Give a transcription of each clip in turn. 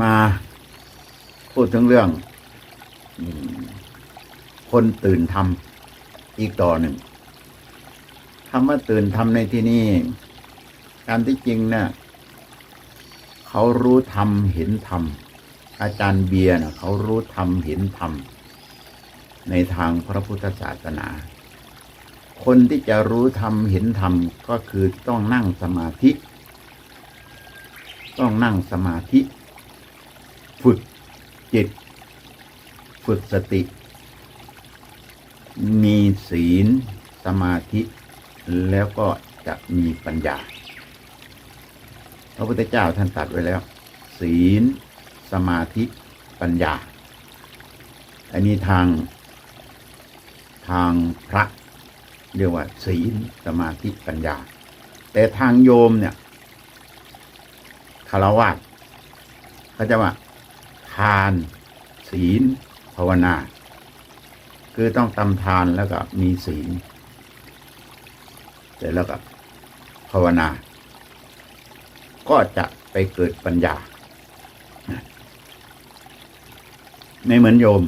มาพูดถึงเรื่อง คนตื่นทำอีกต่อหนึ่งคำว่าตื่นทำในที่นี้การที่จริงเนะ่ะเขารู้ธรรมเห็นธรรมอาจารย์เบียร์นะเขารู้ธรรมเห็นธรรมในทางพระพุทธศาสนา คนที่จะรู้ธรรมเห็นธรรมก็คือต้องนั่งสมาธิ ต้องนั่งสมาธิ ฝึกจิต ฝึกสติ มีศีลสมาธิแล้วก็จะมีปัญญา พระพุทธเจ้าท่านตัดไว้แล้ว ศีล สมาธิปัญญา อันนี้ทางทางพระเรียกว่า ศีล สมาธิปัญญา แต่ทางโยมเนี่ยคารวะเขาจะว่า ทาน ศีล ภาวนา คือต้องทำทานแล้วก็มีศีลเสร็จแล้วก็ภาวนา ก็จะไปเกิดปัญญาไม่เหมือนโยม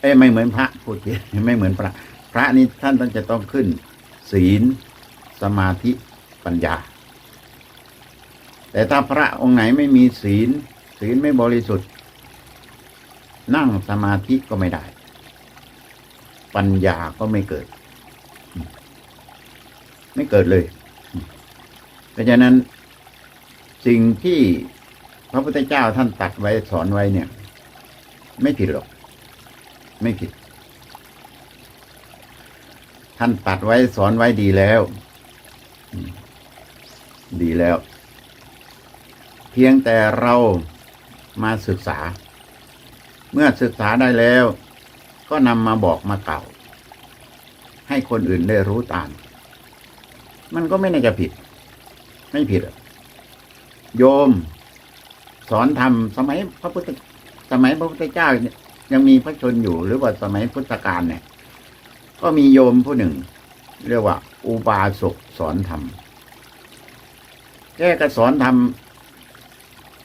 เอ้ไม่เหมือนพระพูดผิดไม่เหมือนพระ พระนี่ท่านต้องจะต้องขึ้น ศีล สมาธิปัญญา แต่ถ้าพระองค์ไหนไม่มีศีล ศีลไม่บริสุทธิ์ นั่งสมาธิก็ไม่ได้ ปัญญาก็ไม่เกิด ไม่เกิดเลย เพราะฉะนั้นสิ่งที่พระพุทธเจ้าท่านตัดไว้สอนไว้เนี่ย ไม่ผิดหรอก ไม่ผิด ท่านตัดไว้สอนไว้ดีแล้ว ดีแล้ว เพียงแต่เรามาศึกษา เมื่อศึกษาได้แล้ว ก็นำมาบอกมาเก่า ให้คนอื่นได้รู้ตาม มันก็ไม่น่าจะผิด ไม่ผิดอกโยม สอนธรรมสมัยพระพุทธสมัยพระพุทธเจ้ายยังมีพระชนอยู่ หรือว่าสมัยพุทธกาลเนี่ย ก็มีโยมผู้หนึ่ง เรียกว่า อุบาสกสอนธรรมแกก็สอนธรรม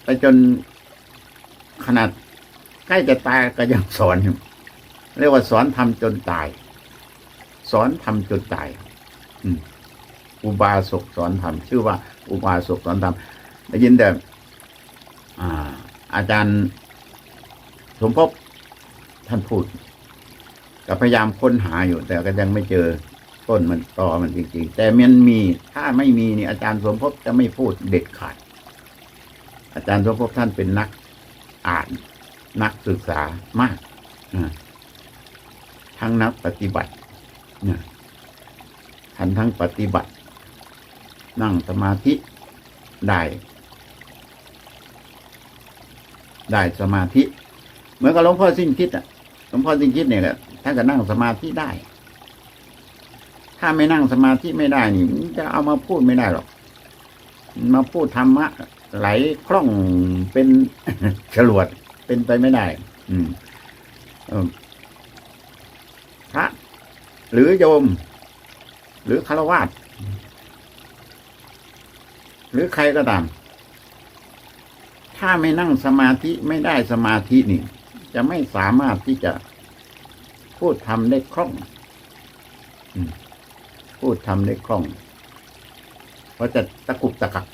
ไปจนขนาด ใกล้จะตายก็ยังสอนอยู่เรียกว่าสอนธรรมจนตาย สอนธรรมจนตายอุบาสกสอนธรรมชื่อว่า อุบาสกสอนธรรมได้ยินแต่อาจารย์สมภพท่านพูดก็พยายามค้นหาอยู่ แต่ก็ยังไม่เจอต้นมันตอมันจริงๆ แต่มันมีถ้าไม่มีนี่อาจารย์สมภพจะไม่พูดเด็ดขาด อาจารย์สมภพท่านเป็นนักอ่าน นักศึกษามากทั้งนักปฏิบัติท่านทั้งปฏิบัติ นั่งสมาธิได้ ได้สมาธิ เหมือนกับหลวงพ่อสิ้นคิดอะหลวงพ่อสิ้นคิดเนี่ยแหละท่านก็นั่งสมาธิได้ ถ้าไม่นั่งสมาธิไม่ได้นี่จะเอามาพูดไม่ได้หรอก มาพูดธรรมะไหลคล่องเป็นฉลวด เป็นไปไม่ได้ อืมพระหรือโยม หรือฆราวาสหรือใครก็ตาม ถ้าไม่นั่งสมาธิไม่ได้สมาธินี่ จะไม่สามารถที่จะพูดทำได้คล่องพูดทำได้คล่อง เพราะจะตะกุกตะกัก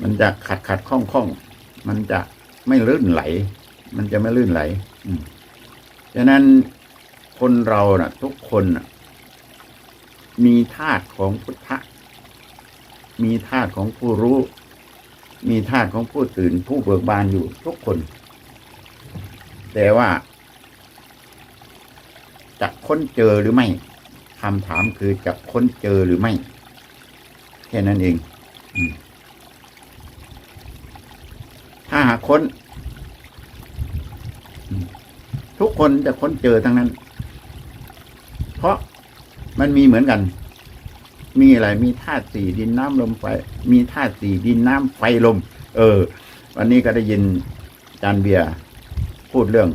มันจะขัดขัดข้องข้อง มันจะ ไม่ลื่นไหล มันจะไม่ลื่นไหลฉะนั้นคนเราน่ะ ทุกคนนะมีธาตุของพุทธะ มีธาตุของผู้รู้ มีธาตุของผู้ตื่นผู้เบิกบานอยู่ทุกคน แต่ว่า จะค้นเจอหรือไม่คำถามคือจะค้นเจอหรือไม่ แค่นั้นเอง อืมถ้าหาก ค้น ทุกคนจะค้นเจอทั้งนั้น เพราะมันมีเหมือนกัน มีอะไร มีธาตุสี่ดินน้ำลมไฟ มีธาตุสี่ดินน้ำไฟลม เออ วันนี้ก็ได้ยินจารย์เบียร์พูดเรื่อง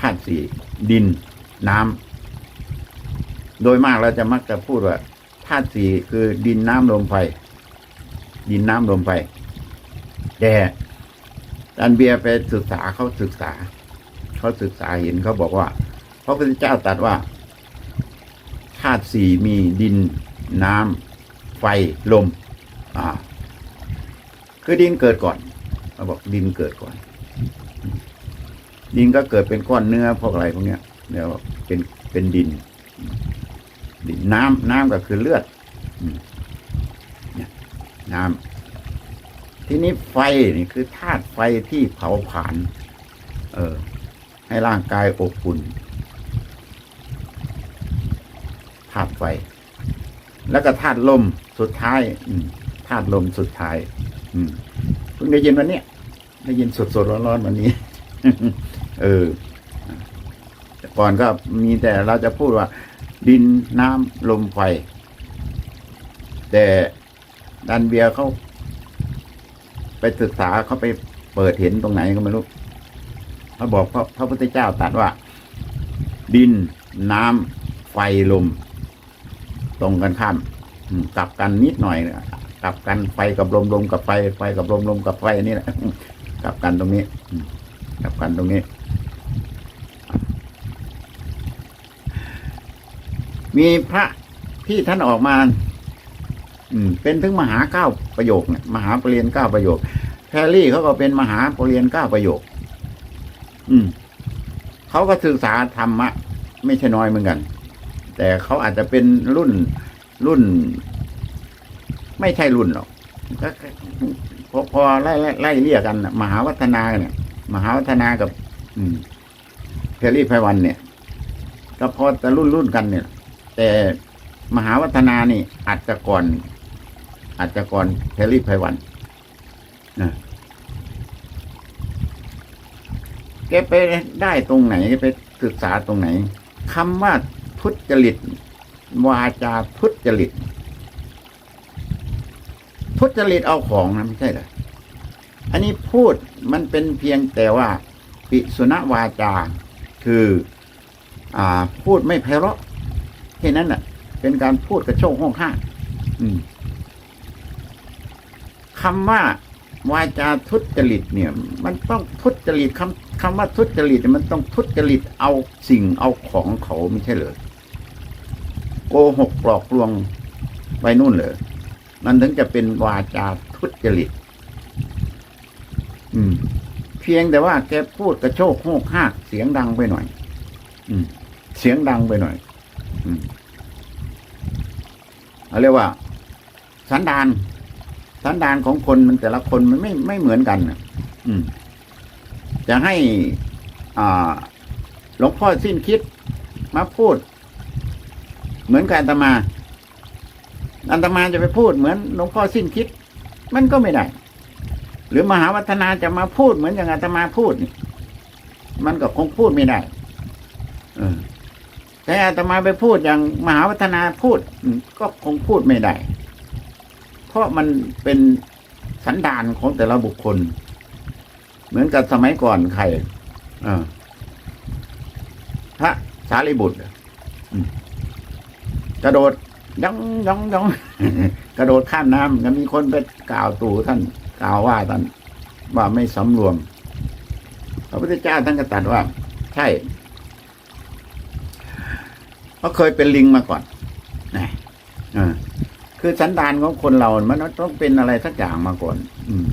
ธาตุสี่ดิน น้ำ โดยมากเราจะมักจะพูดว่าธาตุสี่คือดินน้ำลมไฟ ดินน้ำลมไฟแต่ จารย์เบียร์ไปศึกษาเขาศึกษาเขาศึกษาเห็นเขาบอกว่าพระพุทธเจ้าตรัสว่าธาตุสี่มีดินน้ำไฟลม อ่า คือดินเกิดก่อนเขาบอกดินเกิดก่อน ดินก็เกิดเป็นก้อนเนื้อพวกอะไรพวกเนี้ยเดี๋ยวเป็นเป็นดิน ดินน้ำน้ำก็คือเลือดอืมเนี่ยน้ำ ทีนี้ไฟนี่คือธาตุไฟที่เผาผลาญเออ ให้ร่างกายอบอุ่นธาตุไฟ แล้วก็ธาตุลมสุดท้าย อืธาตุลมสุดท้าย อืมเพิ่งได้ยินวันนี้ได้ยินสดๆร้อนๆวันนี้ เออก่อนก็มีแต่เราจะพูดว่า ดินน้ำลมไฟ แต่ดันเบียร์เขา ไปศึกษาเขาไปเปิดเห็นตรงไหนก็ไม่รู้เขาบอกพระพระพุทธเจ้าตรัสว่า ดินน้ำไฟลม ตรงกันข้ามกลับกันนิดหน่อยนะกลับกันไฟกับลมลมกับไฟไฟกับลมลมกับไฟอันนี้แหละกลับกันตรงนี้กลับกันตรงนี้ มีพระที่ท่านออกมา อืมเป็นถึงมหาเก้าประโยคเนี่ยมหาปรริญญาเก้าประโยคแพรรี่เขาก็เป็นมหาปรริญญาเก้าประโยค อืมเขาก็ศึกษาธรรมะ ไม่ใช่น้อยเหมือนกัน แต่เขาอาจจะเป็นรุ่นรุ่น ไม่ใช่รุ่นหรอกก็พอพอไล่ไล่ไล่เรียกกันมหาวัฒนาเนี่ย มหาวัฒนากับ อืมเพรรี่ไพวันเนี่ยก็พอจะรุ่นรุ่นกันเนี่ย แต่มหาวัฒนานี่อาจจะก่อน อาจจะก่อนเพรรี่ไพวันนะแกไปได้ตรงไหนไปศึกษาตรงไหนคำว่าทุจริตวาจาทุจริตทุจริตเอาของนะไม่ใช่เหรออันนี้พูดมันเป็นเพียงแต่ว่า ปิสุณวาจา คือ อ่า พูดไม่ไพเราะแค่นั้นน่ะ เป็นการพูดกระโชกห้องห้างอืม คำว่าวาจาทุจริตเนี่ย มันต้องทุจริตคำคำว่าทุจริตมันต้องทุจริตเอาสิ่งเอาของเขาไม่ใช่เหรอโกหกปลอกลวงไปนู่นเหรอมันถึงจะเป็นวาจาทุจริต อืม เพียงแต่ว่าแกพูดกระโชกโหกหากเสียงดังไปหน่อย อืม เสียงดังไปหน่อย อืมเรียกว่า สันดาน สันดานของคนมันแต่ละคนมันไม่ไม่เหมือนกันอืมจะให้ อ่าหลวงพ่อสิ้นคิดมาพูด เหมือนกับอาตมาอาตมาจะไปพูดเหมือนหลวงพ่อสิ้นคิด มันก็ไม่ได้ หรือมหาวัฒนาจะมาพูดเหมือนอย่างอาตมาพูดนี่ มันก็คงพูดไม่ได้เออแต่อาตมาไปพูดอย่างมหาวัฒนาพูดก็คงพูดไม่ได้ ราะมันเป็นสันดานของแต่ละบุคคล เหมือนกับสมัยก่อนใครพระสารีบุตรกระโดดย่องย่องย่องกระโดดข้ามน้ำก็มีคนไปกล่าวตู่ท่านกล่าวว่าท่านว่าไม่สำรวมพระพุทธเจ้าท่านก็ตรัสว่า ใช่เขาเคยเป็นลิงมาก่อน คือสันดานของคนเรา มันต้องเป็นอะไรสักอย่างมาก่อน อืม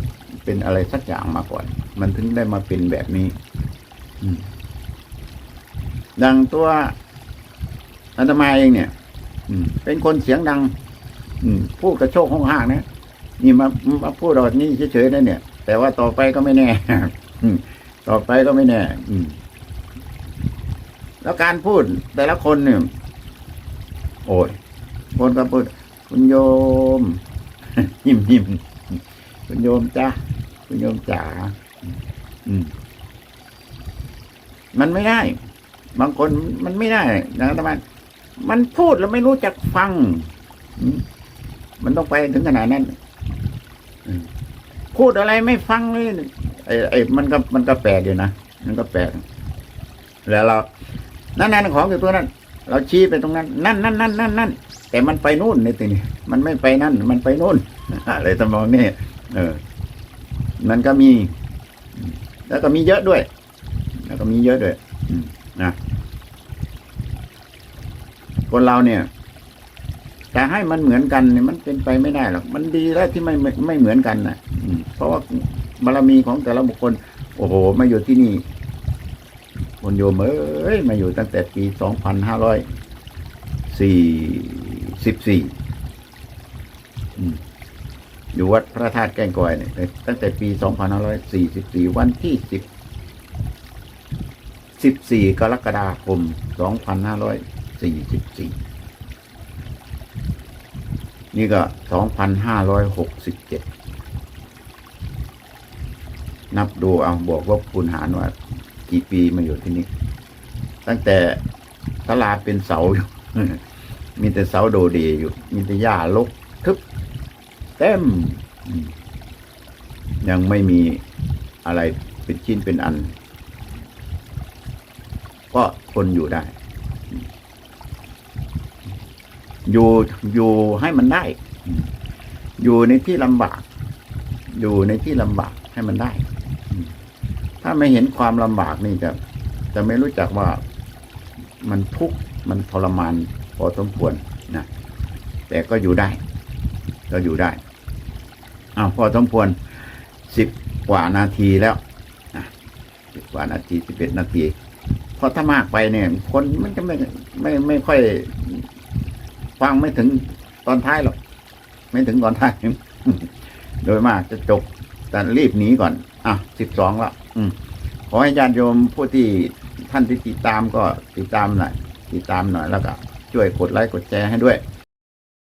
เป็นอะไรสักอย่างมาก่อน มันถึงได้มาเป็นแบบนี้ อืมดังตัวอาตมาเองเนี่ย อืม เป็นคนเสียงดัง อืม พูดกระโชกห้องห้างนะนี่มามาพูดออกนี่เฉยๆนะเนี่ย แต่ว่าต่อไปก็ไม่แน่อืต่อไปก็ไม่แน่ อืม แล้วการพูดแต่ละคนเนี่ยโอ้ยคนก็พูด คุณโยม ยิ้มยิ้มคุณโยมจ้าคุณโยมจ๋าอืม มันไม่ได้ บางคนมันไม่ได้นะแต่มันมันพูดแล้วไม่รู้จักฟัง มันต้องไปถึงขนาดนั้นพูดอะไรไม่ฟังเลยไอ้ไอ้มันก็มันก็แปลกอยู่นะมันก็แปลกแล้วเรา นั่นนั่นของอยู่ตัวนั้น เราชี้ไปตรงนั้น นั่นนั่นนั่นนั่นนั่น แต่มันไปนู่นในตีนี้มันไม่ไปนั่น มันไปนู่นอะไรทำนองนี้เออ มันก็มี แล้วก็มีเยอะด้วย แล้วก็มีเยอะด้วยนะคนเราเนี่ยจะให้มันเหมือนกันเนี่ยมันเป็นไปไม่ได้หรอกมันดีแล้วที่ไม่ไม่เหมือนกันนะอืเพราะว่าบารมีของแต่ละบุคคล โอ้โห มาอยู่ที่นี่คนโยมเอ้ยมาอยู่ตั้งแต่ปีสองพันห้าร้อยสี่ สิบสี่อยู่วัดพระธาตุแก้งกอยเนี่ยตั้งแต่ปีสองพันห้าร้อยสี่สิบสี่วันที่สิบสิบสี่กรกฎาคมสองพันห้าร้อยสี่สิบสี่นี่ก็สองพันห้าร้อยหกสิบเจ็ดนับดูเอาบวกลบคูณหารว่ากี่ปีมาอยู่ที่นี่ ตั้งแต่ตลาเป็นเสาอยู่ มีแต่เสาโดเดอยู่ มีแต่หญ้าลกทึบเต็มอืมยังไม่มีอะไรเป็นชิ้นเป็นอัน ก็ทนอยู่ได้ อยู่อยู่ให้มันได้ อยู่ในที่ลำบาก อยู่ในที่ลำบากให้มันได้ ถ้าไม่เห็นความลำบากนี่จะจะไม่รู้จักว่ามันทุกข์มันทรมาน พอสมควรนะแต่ก็อยู่ได้ ก็อยู่ได้อ้าวพอสมควรสิบกว่านาทีแล้วสิบกว่านาทีสิบเอ็ดนาทีเพราะถ้ามากไปเนี่ย คนมันจะไม่ไม่ไม่ค่อย ฟังไม่ถึงตอนท้ายหรอกไม่ถึงตอนท้ายโดยมากจะจบแต่รีบหนีก่อน อะสิบสองแล้วขอให้ญาติโยมผู้ที่ท่านที่ติดตามก็ติดตามหน่อยติดตามหน่อยแล้วก็ ช่วยกดไลค์กดแชร์ให้ด้วย